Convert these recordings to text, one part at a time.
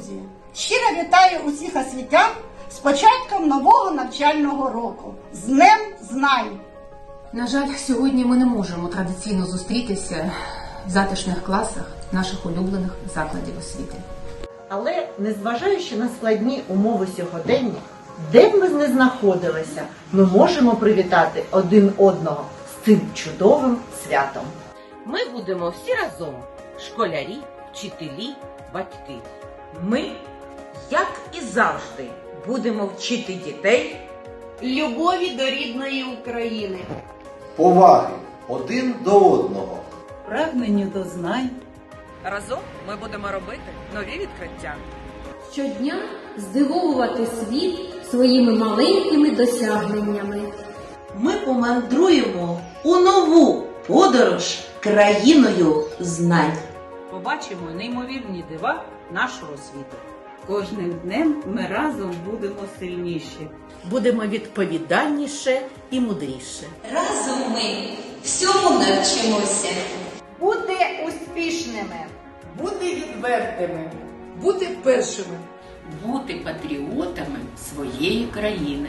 друзі! Щиро вітаю усіх освітян з початком нового навчального року. З Днем Знань! На жаль, сьогодні ми не можемо традиційно зустрітися в затишних класах наших улюблених закладів освіти. Але незважаючи на складні умови сьогодення, де б ми не знаходилися, ми можемо привітати один одного з цим чудовим святом. Ми будемо всі разом школярі, вчителі, батьки. Ми, як і завжди, будемо вчити дітей любові до рідної України. поваги один до одного. прагненню до знань, разом. Ми будемо робити нові відкриття. Щодня здивовувати світ своїми маленькими досягненнями. Ми помандруємо у нову подорож країною знань. Побачимо неймовірні дива нашого світу. Кожним днем ми разом будемо сильніші. Будемо відповідальніше і мудріше. Разом ми всьому навчимося. Бути успішними. Бути відвертими, бути першими. Бути патріотами своєї країни.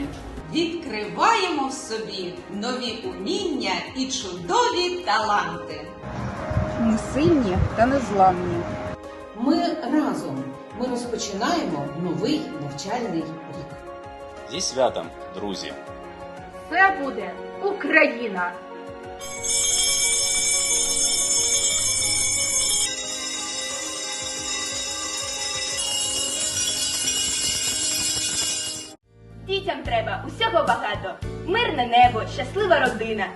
Відкриваємо в собі нові уміння і чудові таланти. Ми сильні та незламні. Ми разом. Ми розпочинаємо новий навчальний рік. Зі святом, друзі! Це буде Україна! Дітям треба усього багато. Мирне небо, щаслива родина.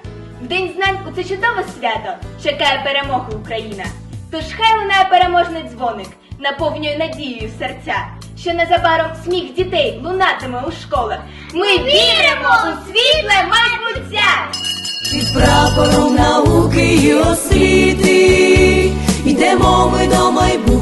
В День знань у це чудове свято чекає перемоги Україна. Тож хай лунає переможний дзвоник, наповнює надією серця, що незабаром сміх дітей лунатиме у школах. Ми віримо у світле майбуття! Під прапором науки і освіти йдемо ми до майбутнього.